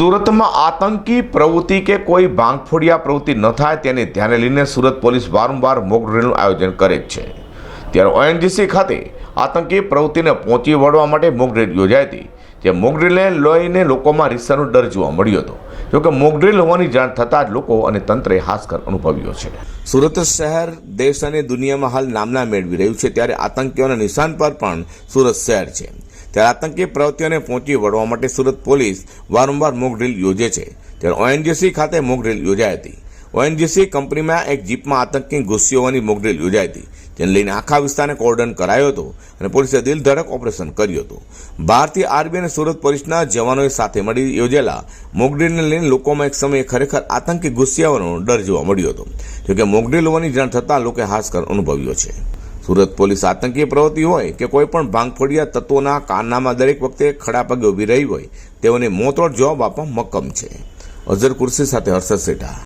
સુરતમાં આતંકી પ્રવૃત્તિ કે કોઈ ભાંગફોડિયા પ્રવૃત્તિ ન થાય તેને ધ્યાને લઈને સુરત પોલીસ વારંવાર મોક ડ્રીલનું આયોજન કરે છે. ત્યારે ઓએનજીસી ખાતે આતંકી પ્રવૃત્તિને પહોંચી વળવા માટે મોક ડ્રીલ યોજાઈ હતી, જે મોક ડ્રીલને લઈને લોકોમાં રીસાનો ડર જોવા મળ્યો હતો. જોકે મોક ડ્રીલ હોવાની જાણ થતાં જ લોકો અને તંત્રે હાસકર અનુભવ્યો છે. સુરત શહેર, દેશ અને દુનિયામાં હાલ નામના મેળવી રહ્યું છે, ત્યારે આતંકીઓના નિશાન પર પણ સુરત શહેર છે. ત્યારે આતંકી પ્રવૃત્તિઓને પહોંચી વળવા માટે સુરત પોલીસ વારંવાર મોક ડ્રીલ યોજે છે. ત્યારે ઓએનજીસી ખાતે મોક ડ્રીલ યોજાઈ હતી. ઓએનજીસી કંપનીમાં એક જીપમાં આતંકી ઘૂસી હોવાની મોક ડ્રીલ યોજાઈ હતી, જેને લઈને આખા વિસ્તારને કોર્ડન કરાયો હતો અને પોલીસે દિલધડક ઓપરેશન કર્યું હતું. ભારતીય આરબી અને સુરત પોલીસના જવાનોએ સાથે મળી યોજેલા મોકડ્રીલને લઈને લોકોમાં એક સમયે ખરેખર આતંકી ઘૂસી ડર જોવા મળ્યો હતો. જોકે મોક ડ્રીલ હોવાની જાણ થતાં લોકોએ હાશકર અનુભવ્યો છે. સુરત પોલીસ આતંકી પ્રવૃત્તિ હોય કે કોઈ પણ ભાંગફોડિયા તત્વોના કારનામાં દરેક વખતે ખડા પગે ઊભી રહી હોય, તેઓને મોતોડ જવાબ આપવા મક્કમ છે. અઝર કુર્સી સાથે હર્ષદ સેઠા.